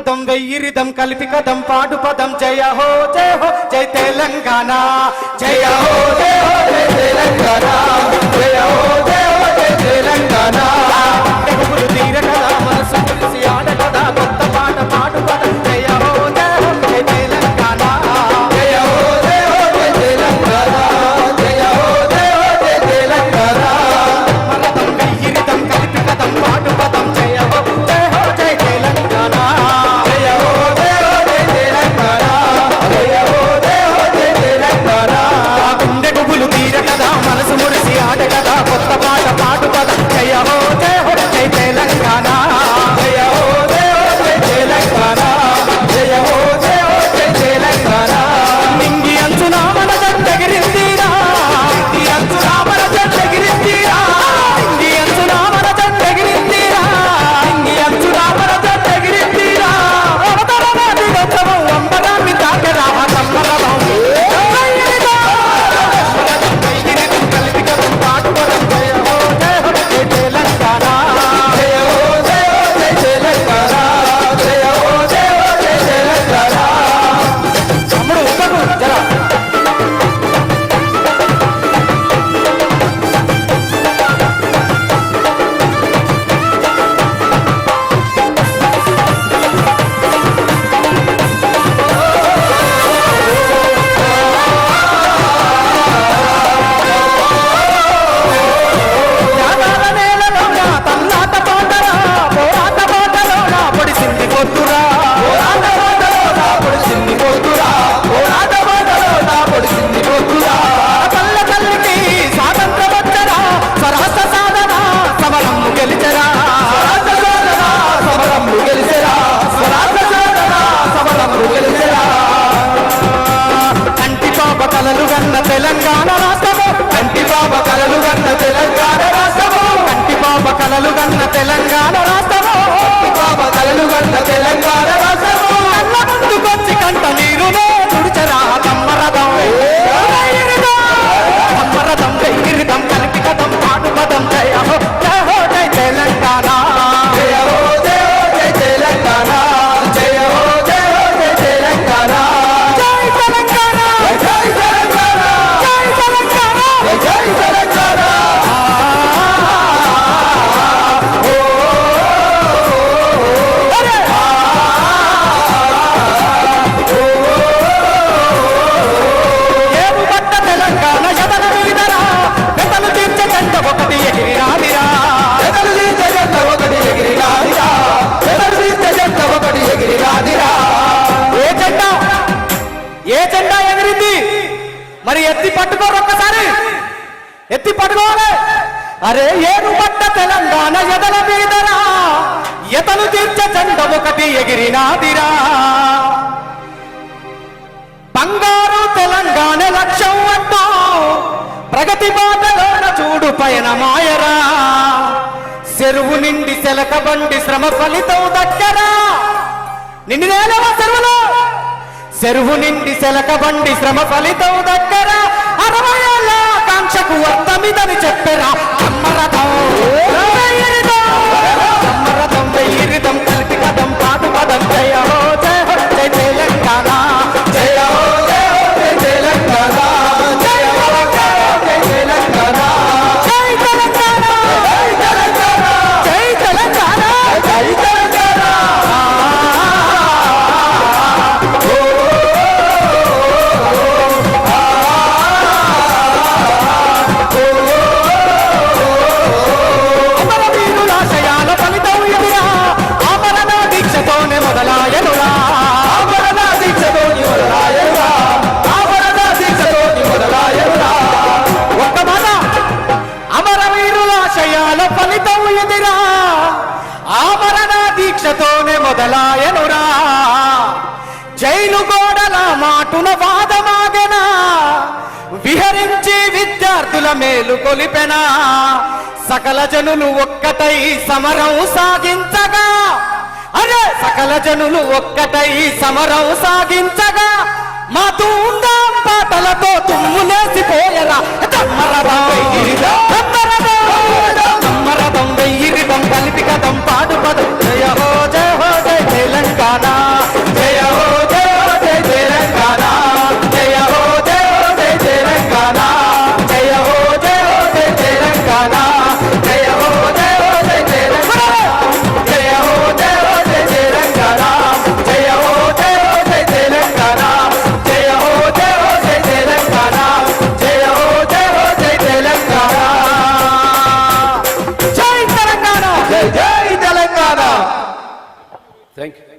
పదం వెయ్యిరిదం కలిపి కదం పాటు పదం. జయ హో జయ హో జయ తెలంగాణ. జయ హో జయ హో జయ తెలంగాణ. జయ హో జయ హో జయ తెలంగాణ. ఎత్తి పట్టుకోరు ఒక్కసారి. ఎత్తి పట్టుకోవాలి. అరే ఏను పట్ట తెలంగాణ ఎదల మీదరా ఎతలు తీర్చ చండ ఒకటి ఎగిరినాదిరా. బంగారు తెలంగాణ లక్ష్యం అంటూ ప్రగతి బాటలోన చూడు పైన మాయరా. చెరువు నిండి శలక బండి శ్రమ ఫలితం దక్కరా. నిండి నేలవా చెరువులో? చెరువు నిండి సెలకబండి శ్రమ ఫలితం దగ్గర. అరవై ఏళ్ళ ఆకాంక్షకు వర్తమిదని చెప్పరా. మొదలాయనురా జైలు గోడల మాటున వాదమాగనా. విహరించి విద్యార్థుల మేలు కొలిపెనా. సకల జనులు ఒక్కటై సమరం సాగించగా. అరే సకల జనులు ఒక్కటై సమరం సాగించగా. మా తుందాం పాటలతో తుమ్ము Dank u.